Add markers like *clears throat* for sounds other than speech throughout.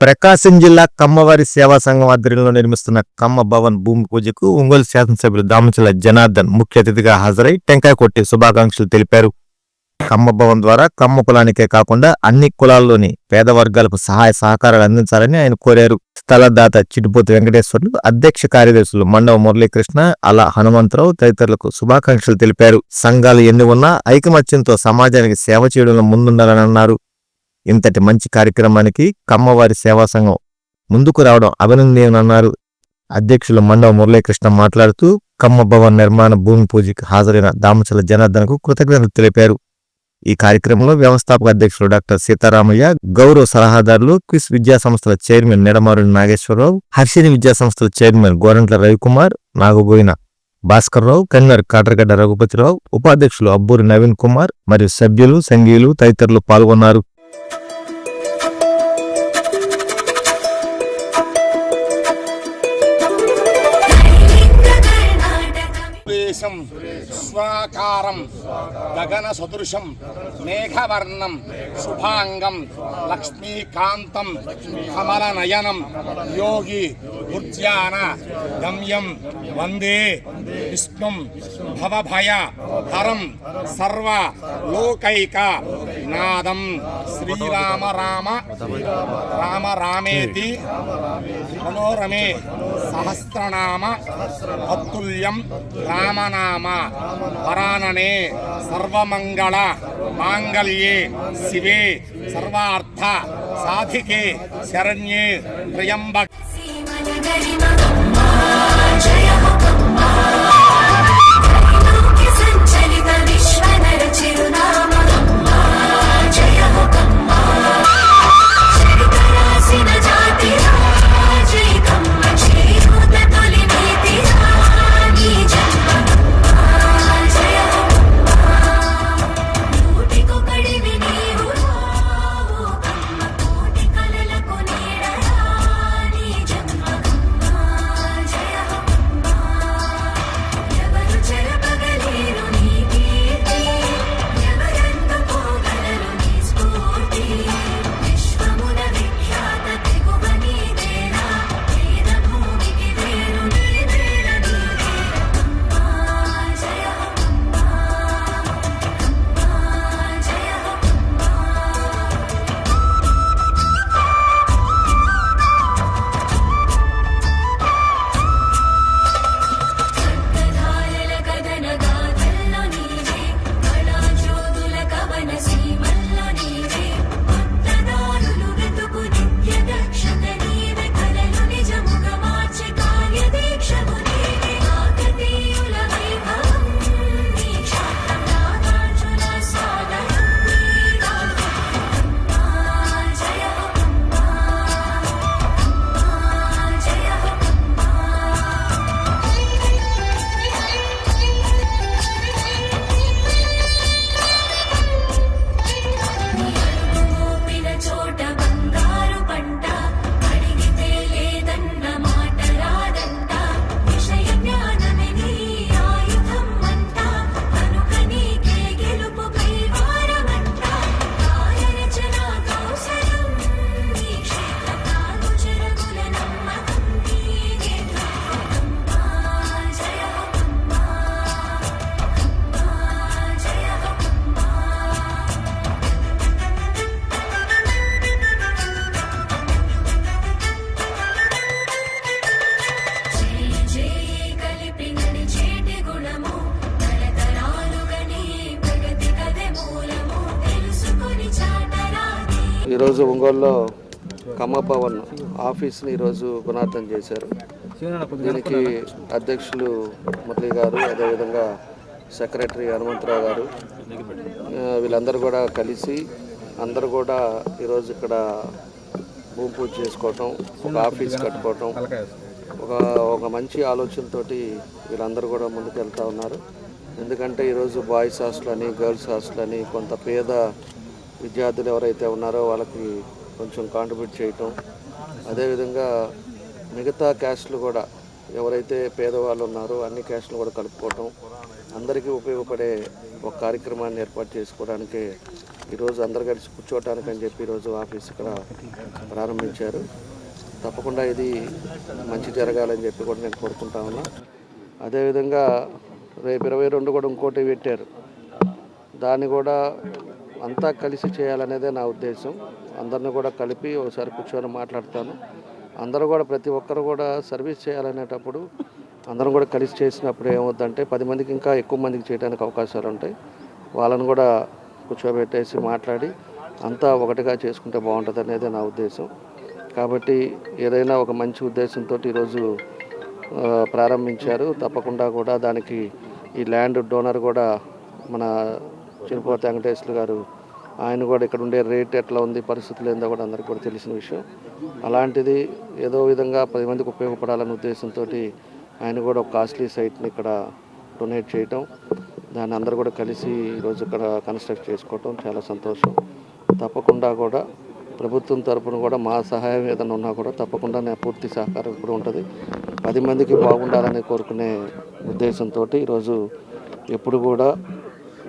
ప్రకాశం జిల్లా కమ్మవారి సేవా సంఘం ఆధ్వర్యంలో నిర్మిస్తున్న కమ్మ భవన్ భూమి పూజకు ఒంగోలు శాసనసభ్యులు దామచల జనార్దన్ ముఖ్య అతిథిగా హాజరై టెంకాయ కొట్టి శుభాకాంక్షలు తెలిపారు. కమ్మ భవన్ ద్వారా కమ్మ కులానికే కాకుండా అన్ని కులాల్లోని పేద వర్గాలకు సహాయ సహకారాలు అందించాలని ఆయన కోరారు. స్థలదాత చిటిపోతు వెంకటేశ్వర్లు అధ్యక్ష కార్యదర్శులు మండవ మురళీకృష్ణ అలా హనుమంతరావు తదితరులకు శుభాకాంక్షలు తెలిపారు. సంఘాలు ఎన్ని ఉన్నా ఐకమత్యంతో సమాజానికి సేవ చేయడంలో ముందుండాలని అన్నారు. ఇంతటి మంచి కార్యక్రమానికి కమ్మవారి సేవా సంఘం ముందుకు రావడం అభినందనీయమన్నారు. అధ్యక్షులు మండవ మురళీకృష్ణ మాట్లాడుతూ కమ్మ భవన్ నిర్మాణ భూమి పూజకి హాజరైన దామచల జనార్దన్కు కృతజ్ఞతలు తెలిపారు. ఈ కార్యక్రమంలో వ్యవస్థాపక అధ్యక్షులు డాక్టర్ సీతారామయ్య గౌరవ సలహాదారులు క్విస్ విద్యా సంస్థల చైర్మన్ నిడమారుడి నాగేశ్వరరావు హర్షిని విద్యా సంస్థల చైర్మన్ గోరంట్ల రవికుమార్ నాగబోయిన భాస్కర్రావు కన్వీనర్ కాటరగడ్డ రఘుపతిరావు ఉపాధ్యక్షులు అబ్బూరి నవీన్ కుమార్ మరియు సభ్యులు సంఘీయులు తదితరులు పాల్గొన్నారు. సురేశం స్వాకారం గగన సదృశం మేఘవర్ణం శుభాంగం లక్ష్మీకాంతం కమలనయనం యోగి ఉద్యాన గమ్యం వందే విష్ణుం భవభయ హరం సర్వ లోకైక నాదం శ్రీరామ రామ రామ రామేతి మనోరమే. సహస్రనామ అతుల్యం రామనామ పరాననే సర్వమంగళ మాంగళ్యే శివే సర్వార్థ సాధికే శరణ్యే త్రయంబ జయ ఈరోజు ఒంగోలులో కమ్మ భవన్ ఆఫీస్ని ఈరోజు గుణార్థం చేశారు. దీనికి అధ్యక్షులు మురళి గారు అదేవిధంగా సెక్రటరీ హనుమంతరావు గారు వీళ్ళందరూ కూడా కలిసి అందరూ కూడా ఈరోజు ఇక్కడ భూమి పూజ చేసుకోవటం ఒక ఆఫీస్ కట్టుకోవటం ఒక ఒక మంచి ఆలోచనతోటి వీళ్ళందరూ కూడా ముందుకు వెళ్తూ ఉన్నారు. ఎందుకంటే ఈరోజు బాయ్స్ హాస్టల్ అని గర్ల్స్ హాస్టల్ అని కొంత పేద విద్యార్థులు ఎవరైతే ఉన్నారో వాళ్ళకి కొంచెం కాంట్రిబ్యూట్ చేయటం. అదేవిధంగా మిగతా క్యాస్ట్లు కూడా ఎవరైతే పేదవాళ్ళు ఉన్నారో అన్ని క్యాస్ట్లు కూడా కలుపుకోవటం. అందరికీ ఉపయోగపడే ఒక కార్యక్రమాన్ని ఏర్పాటు చేసుకోవడానికి ఈరోజు అందరు కలిసి కూర్చోవటానికి అని చెప్పి ఈరోజు ఆఫీస్ ఇక్కడ ప్రారంభించారు. తప్పకుండా ఇది మంచి జరగాలని చెప్పి కూడా నేను కోరుకుంటా ఉన్నా. అదేవిధంగా రేపు ఇరవై రెండు కూడా ఇంకోటి పెట్టారు. దాన్ని కూడా అంతా కలిసి చేయాలనేదే నా ఉద్దేశం. అందరిని కూడా కలిపి ఒకసారి కూర్చొని మాట్లాడతాను. అందరూ కూడా ప్రతి ఒక్కరు కూడా సర్వీస్ చేయాలనేటప్పుడు అందరం కూడా కలిసి చేసినప్పుడు ఏమవుద్దంటే పది మందికి ఇంకా ఎక్కువ మందికి చేయడానికి అవకాశాలు ఉంటాయి. వాళ్ళని కూడా కూర్చోబెట్టేసి మాట్లాడి అంతా ఒకటిగా చేసుకుంటే బాగుంటుంది అనేది నా ఉద్దేశం. కాబట్టి ఏదైనా ఒక మంచి ఉద్దేశంతో ఈరోజు ప్రారంభించారు. తప్పకుండా కూడా దానికి ఈ ల్యాండ్ డోనర్ కూడా మన చిరుపతి వెంకటేశ్వర గారు ఆయన కూడా ఇక్కడ ఉండే రేట్ ఎట్లా ఉంది పరిస్థితులు ఏందో కూడా అందరికీ కూడా తెలిసిన విషయం. అలాంటిది ఏదో విధంగా పది మందికి ఉపయోగపడాలనే ఉద్దేశంతో ఆయన కూడా ఒక కాస్ట్లీ సైట్ని ఇక్కడ డొనేట్ చేయటం దాన్ని అందరూ కూడా కలిసి ఈరోజు ఇక్కడ కన్స్ట్రక్ట్ చేసుకోవటం చాలా సంతోషం. తప్పకుండా కూడా ప్రభుత్వం తరపున కూడా మా సహాయం ఏదైనా ఉన్నా కూడా తప్పకుండా నేను పూర్తి సహకారం ఇప్పుడు ఉంటుంది. పది మందికి బాగుండాలని కోరుకునే ఉద్దేశంతో ఈరోజు ఎప్పుడు కూడా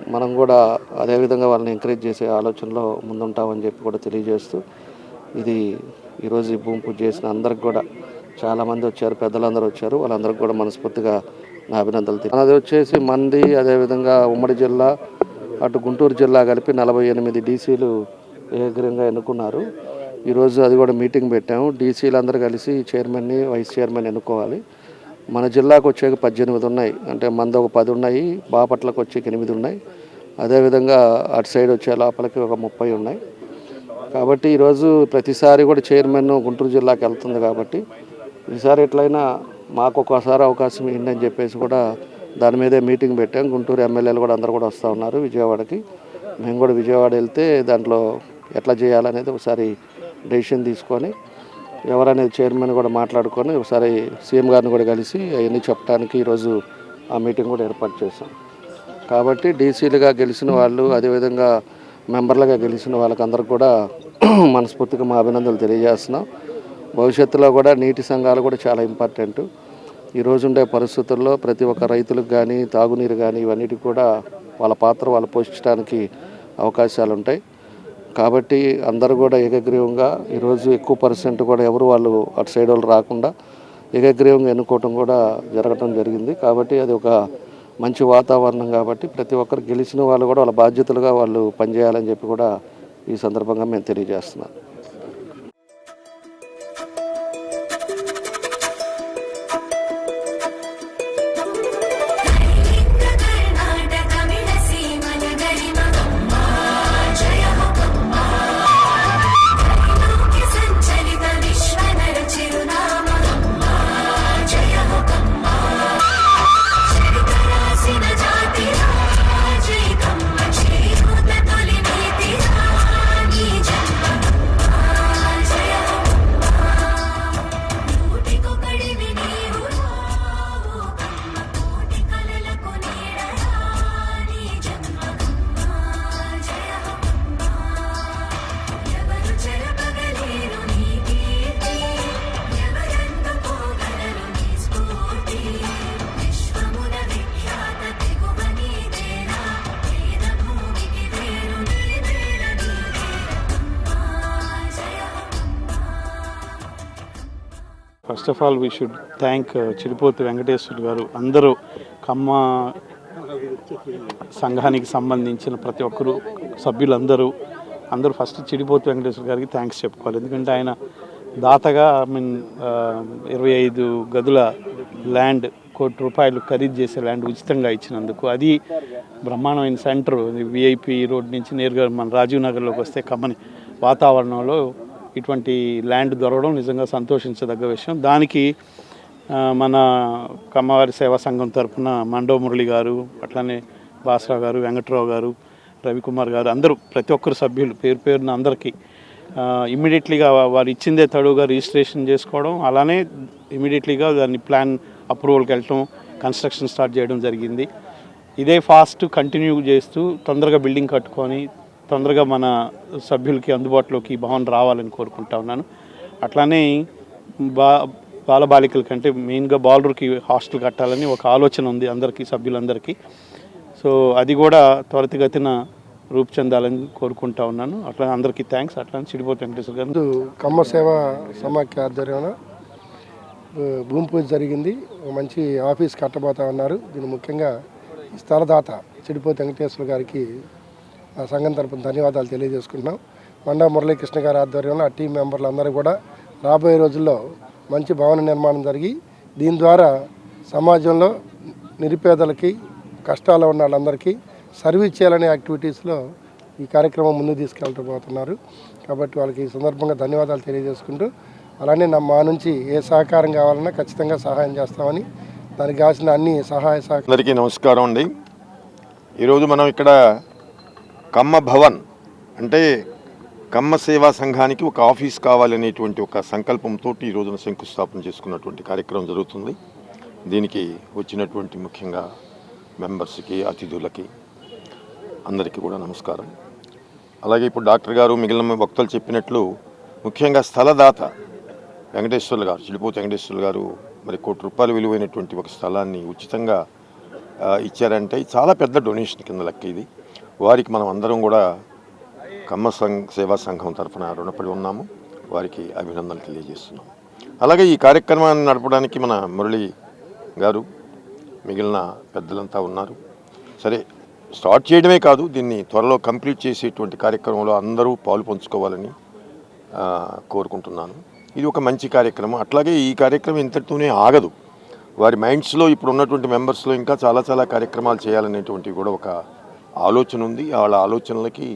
మనం కూడా అదేవిధంగా వాళ్ళని ఎంకరేజ్ చేసే ఆలోచనలో ముందుంటామని చెప్పి కూడా తెలియజేస్తూ ఇది ఈరోజు ఈ భూమి పూజ చేసిన అందరికి కూడా చాలామంది వచ్చారు పెద్దలందరూ వచ్చారు. వాళ్ళందరికీ కూడా మనస్ఫూర్తిగా నా అభినందనలు అది వచ్చేసి మంది అదేవిధంగా ఉమ్మడి జిల్లా అటు గుంటూరు జిల్లా కలిపి నలభై ఎనిమిది డీసీలు ఏగ్రంగా ఎన్నుకున్నారు. ఈరోజు అది కూడా మీటింగ్ పెట్టాము. డీసీలు అందరూ కలిసి చైర్మన్ని వైస్ చైర్మన్ ఎన్నుకోవాలి. మన జిల్లాకు వచ్చేకి పద్దెనిమిది ఉన్నాయి. అంటే మంద ఒక పది ఉన్నాయి బాపట్లకు వచ్చేకి ఎనిమిది ఉన్నాయి. అదేవిధంగా అటు సైడ్ వచ్చే లోపలికి ఒక ముప్పై ఉన్నాయి. కాబట్టి ఈరోజు ప్రతిసారి కూడా చైర్మన్ గుంటూరు జిల్లాకి వెళ్తుంది కాబట్టి ఈసారి ఎట్లయినా మాకు ఒకసారి అవకాశం ఏంటని అని చెప్పేసి కూడా దాని మీదే మీటింగ్ పెట్టాం. గుంటూరు ఎమ్మెల్యేలు కూడా అందరు కూడా వస్తూ ఉన్నారు విజయవాడకి. మేము కూడా విజయవాడ వెళ్తే దాంట్లో ఎట్లా చేయాలనేది ఒకసారి డెసిషన్ తీసుకొని ఎవరనేది చైర్మన్ కూడా మాట్లాడుకొని ఒకసారి సీఎం గారిని కూడా కలిసి అవన్నీ చెప్పడానికి ఈరోజు ఆ మీటింగ్ కూడా ఏర్పాటు చేశాం. కాబట్టి డీసీలుగా గెలిచిన వాళ్ళు అదేవిధంగా మెంబర్లుగా గెలిచిన వాళ్ళకందరూ కూడా *clears throat* మనస్ఫూర్తిగా మా అభినందనలు తెలియజేస్తున్నాం. భవిష్యత్తులో కూడా నీటి సంఘాలు కూడా చాలా ఇంపార్టెంట్. ఈ రోజు ఉండే పరిస్థితుల్లో ప్రతి ఒక్క రైతులకు కానీ తాగునీరు కానీ ఇవన్నిటికి కూడా వాళ్ళ పాత్ర వాళ్ళు పోషించడానికి అవకాశాలు ఉంటాయి కాబట్టి అందరూ కూడా ఏకగ్రీవంగా ఈరోజు ఎక్కువ పర్సెంట్ కూడా ఎవరు వాళ్ళు అటు సైడ్ వాళ్ళు రాకుండా ఏకగ్రీవంగా ఎన్నుకోవటం కూడా జరగటం జరిగింది. కాబట్టి అది ఒక మంచి వాతావరణం కాబట్టి ప్రతి ఒక్కరు గెలిచిన వాళ్ళు కూడా వాళ్ళ బాధ్యతలుగా వాళ్ళు పనిచేయాలని చెప్పి కూడా ఈ సందర్భంగా మేము తెలియజేస్తున్నాం. First of all we should thank Chirupothi Venkateswar గారు. అందరూ కమ్మ సంఘానికి సంబంధించిన ప్రతి ఒక్కరు సభ్యులందరూ అందరూ ఫస్ట్ చిడిపోతి వెంకటేశ్వర గారికి థ్యాంక్స్ చెప్పుకోవాలి. ఎందుకంటే ఆయన దాతగా ఐ మీన్ uh, ఇరవై ఐదు గదుల ల్యాండ్ కోటి రూపాయలు ఖరీదు చేసే ల్యాండ్ ఉచితంగా ఇచ్చినందుకు. అది బ్రహ్మాండమైన సెంటర్ విఐపి రోడ్ నుంచి నేరుగా మన రాజీవ్ నగర్లోకి వస్తే కమ్మని వాతావరణంలో ఇటువంటి ల్యాండ్ దొరకడం నిజంగా సంతోషించదగ్గ విషయం. దానికి మన కమ్మవారి సేవా సంఘం తరపున మండవ మురళి గారు అట్లానే బాసరావు గారు వెంకట్రావు గారు రవికుమార్ గారు అందరూ ప్రతి ఒక్కరు సభ్యులు పేరు పేరున అందరికీ ఇమ్మీడియట్లీగా వారు ఇచ్చిందే తడువుగా రిజిస్ట్రేషన్ చేసుకోవడం అలానే ఇమీడియట్లీగా దాన్ని ప్లాన్ అప్రూవల్కి వెళ్ళటం కన్స్ట్రక్షన్ స్టార్ట్ చేయడం జరిగింది. ఇదే ఫాస్ట్ కంటిన్యూ చేస్తూ తొందరగా బిల్డింగ్ కట్టుకొని తొందరగా మన సభ్యులకి అందుబాటులోకి ఈ భవన్ రావాలని కోరుకుంటా ఉన్నాను. అట్లానే బా బాలబాలికల కంటే మెయిన్గా బాలురికి హాస్టల్ కట్టాలని ఒక ఆలోచన ఉంది అందరికీ సభ్యులందరికీ. సో అది కూడా త్వరితగతిన రూపుచెందాలని కోరుకుంటా ఉన్నాను. అట్లా అందరికీ థ్యాంక్స్. అట్లా చిడిపోతే వెంకటేశ్వర గారు. కమ్మ సేవ సమాఖ్య ఆధ్వర్యంలో భూమి పూజ జరిగింది. ఒక మంచి ఆఫీస్ కట్టబోతా ఉన్నారు. దీని ముఖ్యంగా స్థలదాత చిడిపోతే వెంకటేశ్వర గారికి సంఘం తరపున ధన్యవాదాలు తెలియజేసుకుంటున్నాం. మండా మురళీకృష్ణ గారి ఆధ్వర్యంలో ఆ టీం మెంబర్లందరూ కూడా రాబోయే రోజుల్లో మంచి భవన నిర్మాణం జరిగి దీని ద్వారా సమాజంలో నిరుపేదలకి కష్టాలు ఉన్న వాళ్ళందరికీ సర్వీస్ చేయాలనే యాక్టివిటీస్లో ఈ కార్యక్రమం ముందుకు తీసుకెళ్ళబోతున్నారు. కాబట్టి వాళ్ళకి ఈ సందర్భంగా ధన్యవాదాలు తెలియజేసుకుంటూ అలానే నా మా నుంచి ఏ సహకారం కావాలన్నా ఖచ్చితంగా సహాయం చేస్తామని దానికి కావాల్సిన అన్ని సహాయ సహకారం అందరికీ నమస్కారం అండి. ఈరోజు మనం ఇక్కడ కమ్మ భవన్ అంటే కమ్మ సేవా సంఘానికి ఒక ఆఫీస్ కావాలనేటువంటి ఒక సంకల్పంతో ఈ రోజున శంకుస్థాపన చేసుకున్నటువంటి కార్యక్రమం జరుగుతుంది. దీనికి వచ్చినటువంటి ముఖ్యంగా మెంబర్స్కి అతిథులకి అందరికీ కూడా నమస్కారం. అలాగే ఇప్పుడు డాక్టర్ గారు మిగిలిన భక్తులు చెప్పినట్లు ముఖ్యంగా స్థలదాత వెంకటేశ్వర్లు గారు చిడిపోతే వెంకటేశ్వర్లు గారు మరి కోటి రూపాయలు విలువైనటువంటి ఒక స్థలాన్ని ఉచితంగా ఇచ్చారంటే చాలా పెద్ద డొనేషన్ కింద లెక్క ఇది. వారికి మనం అందరం కూడా కమ్మ సంఘ సేవా సంఘం తరఫున రుణపడి ఉన్నాము. వారికి అభినందనలు తెలియజేస్తున్నాం అలాగే ఈ కార్యక్రమాన్ని నడపడానికి మన మురళి గారు మిగిలిన పెద్దలంతా ఉన్నారు. సరే స్టార్ట్ చేయడమే కాదు దీన్ని త్వరలో కంప్లీట్ చేసేటువంటి కార్యక్రమంలో అందరూ పాలు పంచుకోవాలని కోరుకుంటున్నాను. ఇది ఒక మంచి కార్యక్రమం. అట్లాగే ఈ కార్యక్రమం ఇంతటితోనే ఆగదు. వారి మైండ్స్లో ఇప్పుడు ఉన్నటువంటి మెంబర్స్లో ఇంకా చాలా చాలా కార్యక్రమాలు చేయాలనేటువంటివి కూడా ఒక ఆలోచన ఉంది. వాళ్ళ ఆలోచనలకి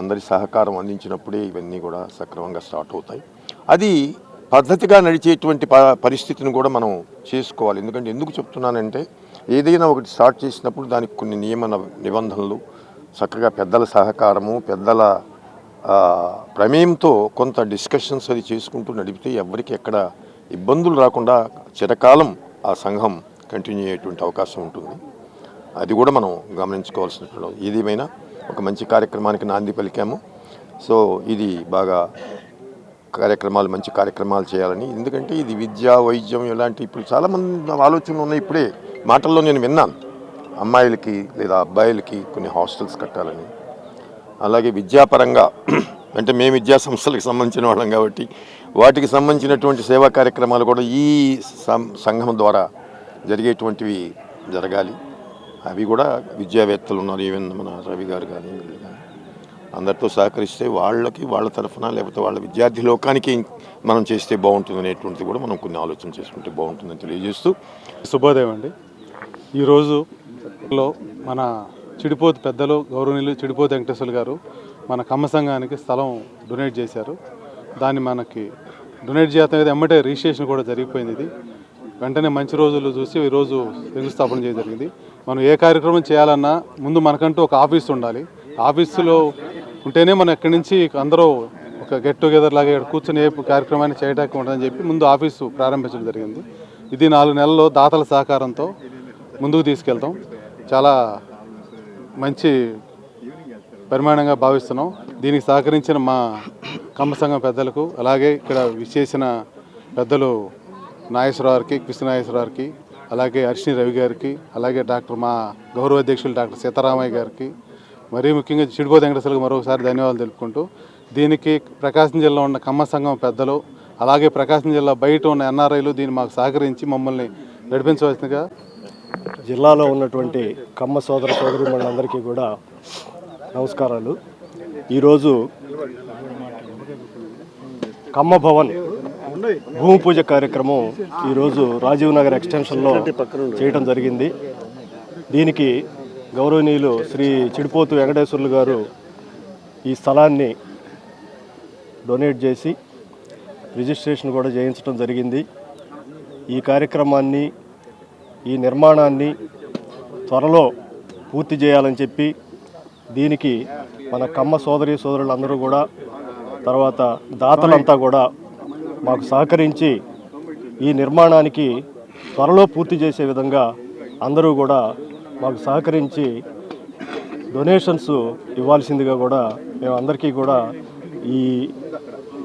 అందరి సహకారం అందించినప్పుడే ఇవన్నీ కూడా సక్రమంగా స్టార్ట్ అవుతాయి. అది పద్ధతిగా నడిచేటువంటి పరిస్థితిని కూడా మనం చేసుకోవాలి. ఎందుకంటే ఎందుకు చెప్తున్నానంటే ఏదైనా ఒకటి స్టార్ట్ చేసినప్పుడు దానికి కొన్ని నియమ నిబంధనలు చక్కగా పెద్దల సహకారము పెద్దల ప్రమేయంతో కొంత డిస్కషన్స్ అది చేసుకుంటూ నడిపితే ఎవరికి ఎక్కడ ఇబ్బందులు రాకుండా చిరకాలం ఆ సంఘం కంటిన్యూ అయ్యేటువంటి అవకాశం ఉంటుంది. అది కూడా మనం గమనించుకోవాల్సిన ఏదేమైనా ఒక మంచి కార్యక్రమానికి నాంది పలికాము. సో ఇది బాగా కార్యక్రమాలు మంచి కార్యక్రమాలు చేయాలని. ఎందుకంటే ఇది విద్య వైద్యం ఇలాంటి ఇప్పుడు చాలామంది ఆలోచనలు ఉన్నాయి. ఇప్పుడే మాటల్లో నేను విన్నాను. అమ్మాయిలకి లేదా అబ్బాయిలకి కొన్ని హాస్టల్స్ కట్టాలని. అలాగే విద్యాపరంగా *clears throat* అంటే మేము విద్యా సంస్థలకు సంబంధించిన వాళ్ళం కాబట్టి వాటికి సంబంధించినటువంటి సేవా కార్యక్రమాలు కూడా ఈ సం- సంఘం ద్వారా జరిగేటువంటివి జరగాలి. అవి కూడా విద్యావేత్తలు ఉన్నారు ఈవెన్ మన రవి గారు కానీ వీళ్ళు అందరితో సహకరిస్తే వాళ్ళకి వాళ్ళ తరఫున లేకపోతే వాళ్ళ విద్యార్థి లోకానికి మనం చేస్తే బాగుంటుంది అనేటువంటిది కూడా మనం కొన్ని ఆలోచన చేసుకుంటే బాగుంటుందని తెలియజేస్తూ శుభోదయం అండి. ఈరోజు లో మన చిడిపోతు పెద్దలు గౌరవనీయులు చిడిపోతు వెంకటేశ్వర గారు మన కమ్మ సంఘానికి స్థలం డొనేట్ చేశారు. దాన్ని మనకి డొనేట్ చేయడం మీద ఎమ్మటే రిజిస్ట్రేషన్ కూడా జరిగిపోయింది ఇది. వెంటనే మంచి రోజులు చూసి ఈరోజు శంకుస్థాపన చేయడం జరిగింది. మనం ఏ కార్యక్రమం చేయాలన్నా ముందు మనకంటూ ఒక ఆఫీస్ ఉండాలి. ఆఫీసులో ఉంటేనే మనం ఎక్కడి నుంచి అందరూ ఒక గెట్ టుగెదర్ లాగా ఇక్కడ కూర్చొని ఏ కార్యక్రమాన్ని చేయడానికి ఉంటుందని చెప్పి ముందు ఆఫీసు ప్రారంభించడం జరిగింది. ఇది నాలుగు నెలల్లో దాతల సహకారంతో ముందుకు తీసుకెళ్తాం. చాలా మంచి పరిమాణంగా భావిస్తున్నాం. దీనికి సహకరించిన మా కమ్మ సంఘం పెద్దలకు అలాగే ఇక్కడ విచ్చేసిన పెద్దలు నాగేశ్వరరావుకి గారికి కృష్ణ నాగేశ్వరరావు అలాగే హర్షిని రవి గారికి అలాగే డాక్టర్ మా గౌరవ అధ్యక్షులు డాక్టర్ సీతారామయ్య గారికి మరీ ముఖ్యంగా చిడిపో వెంకటేశ్వరకు మరొకసారి ధన్యవాదాలు తెలుపుకుంటూ దీనికి ప్రకాశం జిల్లా ఉన్న కమ్మ సంఘం పెద్దలు అలాగే ప్రకాశం జిల్లా బయట ఉన్న ఎన్ఆర్ఐలు దీన్ని మాకు సహకరించి మమ్మల్ని నడిపించవలసిందిగా జిల్లాలో ఉన్నటువంటి కమ్మ సోదర సోదరి మనందరికీ కూడా నమస్కారాలు. ఈరోజు కమ్మ భవన్ భూమి పూజ కార్యక్రమం ఈరోజు రాజీవ్ నగర్ ఎక్స్టెన్షన్లో చేయడం జరిగింది. దీనికి గౌరవనీయులు శ్రీ చిడిపోతు వెంకటేశ్వర్లు గారు ఈ స్థలాన్ని డొనేట్ చేసి రిజిస్ట్రేషన్ కూడా చేయించడం జరిగింది. ఈ కార్యక్రమాన్ని ఈ నిర్మాణాన్ని త్వరలో పూర్తి చేయాలని చెప్పి దీనికి మన కమ్మ సోదరి సోదరులందరూ కూడా తర్వాత దాతలంతా కూడా మాకు సహకరించి ఈ నిర్మాణానికి త్వరలో పూర్తి చేసే విధంగా అందరూ కూడా మాకు సహకరించి డొనేషన్స్ ఇవ్వాల్సిందిగా కూడా మేము అందరికీ కూడా ఈ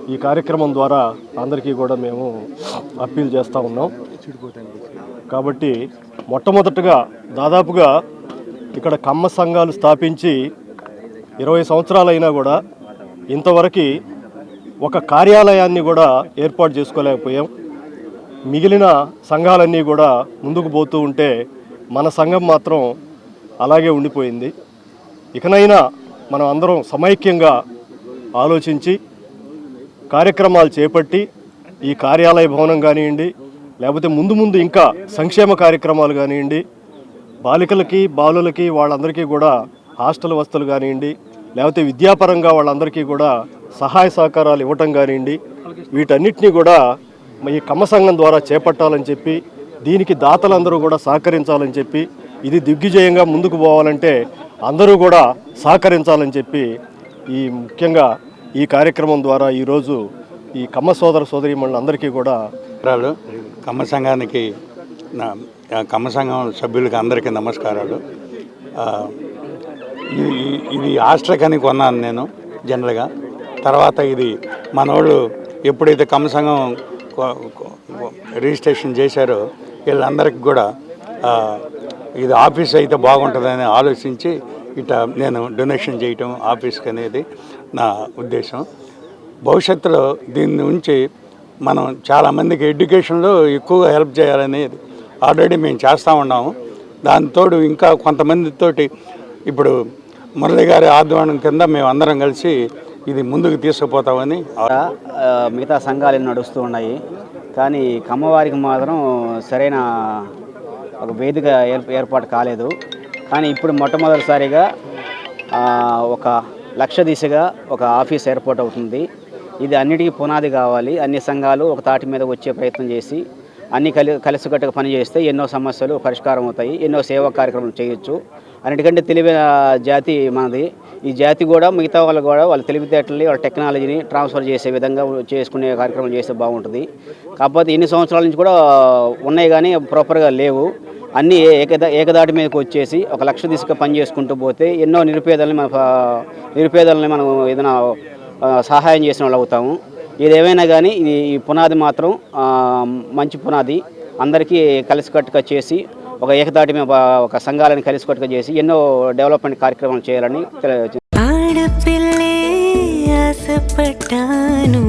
ఈ కార్యక్రమం ద్వారా అందరికీ కూడా మేము అప్పీల్ చేస్తూ ఉన్నాం. కాబట్టి మొట్టమొదటగా దాదాపుగా ఇక్కడ కమ్మ సంఘాలు స్థాపించి ఇరవై సంవత్సరాలైనా కూడా ఇంతవరకు ఒక కార్యాలయాన్ని కూడా ఏర్పాటు చేసుకోలేకపోయాం. మిగిలిన సంఘాలన్నీ కూడా ముందుకు పోతూ ఉంటే మన సంఘం మాత్రం అలాగే ఉండిపోయింది. ఇకనైనా మనం అందరం సమైక్యంగా ఆలోచించి కార్యక్రమాలు చేపట్టి ఈ కార్యాలయ భవనం కానివ్వండి లేకపోతే ముందు ముందు ఇంకా సంక్షేమ కార్యక్రమాలు కానివ్వండి బాలికలకి బాలులకి వాళ్ళందరికీ కూడా హాస్టల్ వసతులు కానివ్వండి లేకపోతే విద్యాపరంగా వాళ్ళందరికీ కూడా సహాయ సహకారాలు ఇవ్వటం కానివ్వండి వీటన్నిటినీ కూడా ఈ కమ్మ సంఘం ద్వారా చేపట్టాలని చెప్పి దీనికి దాతలందరూ కూడా సహకరించాలని చెప్పి ఇది దిగ్విజయంగా ముందుకు పోవాలంటే అందరూ కూడా సహకరించాలని చెప్పి ఈ ముఖ్యంగా ఈ కార్యక్రమం ద్వారా ఈరోజు ఈ కమ్మ సోదర సోదరి అందరికీ కూడా నమస్కారాలు. కమ్మ సంఘానికి కమ్మ సంఘం సభ్యులకి అందరికీ నమస్కారాలు. ఇది ఇది కొన్నాను నేను జనరల్గా. తర్వాత ఇది మనోళ్ళు ఎప్పుడైతే కమసంగం రిజిస్ట్రేషన్ చేశారో వీళ్ళందరికీ కూడా ఇది ఆఫీస్ అయితే బాగుంటుందని ఆలోచించి ఇట నేను డొనేషన్ చేయటం ఆఫీస్కి అనేది నా ఉద్దేశం. భవిష్యత్తులో దీని ఉంచి మనం చాలామందికి ఎడ్యుకేషన్లో ఎక్కువగా హెల్ప్ చేయాలనేది ఆల్రెడీ మేము చేస్తూ ఉన్నాము. దానితోడు ఇంకా కొంతమందితోటి ఇప్పుడు మురళి గారి ఆధ్వర్యం కింద మేము అందరం కలిసి ఇది ముందుకు తీసుకుపోతామని ఆ, మిగతా సంఘాలు నడుస్తూ ఉన్నాయి. కానీ కమ్మవారికి మాత్రం సరైన ఒక వేదిక ఏర్పాటు కాలేదు. కానీ ఇప్పుడు మొట్టమొదటిసారిగా ఒక లక్ష దిశగా ఒక ఆఫీస్ ఏర్పాటు అవుతుంది. ఇది అన్నిటికీ పునాది కావాలి. అన్ని సంఘాలు ఒక తాటి మీద వచ్చే ప్రయత్నం చేసి అన్ని కలి కలిసికట్టుగా పనిచేస్తే ఎన్నో సమస్యలు పరిష్కారం అవుతాయి. ఎన్నో సేవా కార్యక్రమాలు చేయొచ్చు. అన్నిటికంటే తెలివైన జాతి మనది. ఈ జాతి కూడా మిగతా వాళ్ళు కూడా వాళ్ళ తెలివితేటల్ని వాళ్ళ టెక్నాలజీని ట్రాన్స్ఫర్ చేసే విధంగా చేసుకునే కార్యక్రమం చేస్తే బాగుంటుంది. కాకపోతే ఇన్ని సంవత్సరాల నుంచి కూడా ఉన్నాయి కానీ ప్రాపర్గా లేవు. అన్నీ ఏకదా ఏకదాటి మీదకి వచ్చేసి ఒక లక్ష దిశగా పని చేసుకుంటూ పోతే ఎన్నో నిరుపేదల్ని మన నిరుపేదల్ని మనం ఏదైనా సహాయం చేసిన వాళ్ళు అవుతాము. ఏదేమైనా కానీ ఇది ఈ పునాది మాత్రం మంచి పునాది. అందరికీ కలిసికట్టుగా చేసి ఒక ఏకదాటి మీద ఒక సంఘాలను కలిసికట్టుగా చేసి ఎన్నో డెవలప్మెంట్ కార్యక్రమాలు చేయాలని ആയാസപ്പെട്ടാനും